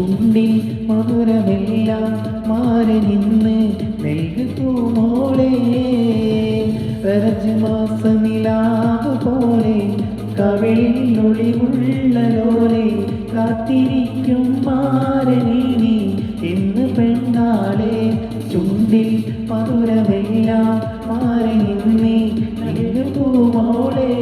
ചുണ്ടിൽ മധുരമെല്ലാം. മാരനിന്ന് നൽകുമോളെ മാസനിലാവ് പോലെ കവിളിൽ ഒളിവുള്ളലോലെ കാത്തിരിക്കും മാരനി എന്ന് പെണ്ണാളെ. ചുണ്ടിൽ മധുരമെല്ലാം. മാറി നിന്നേ നൽകുമോളേ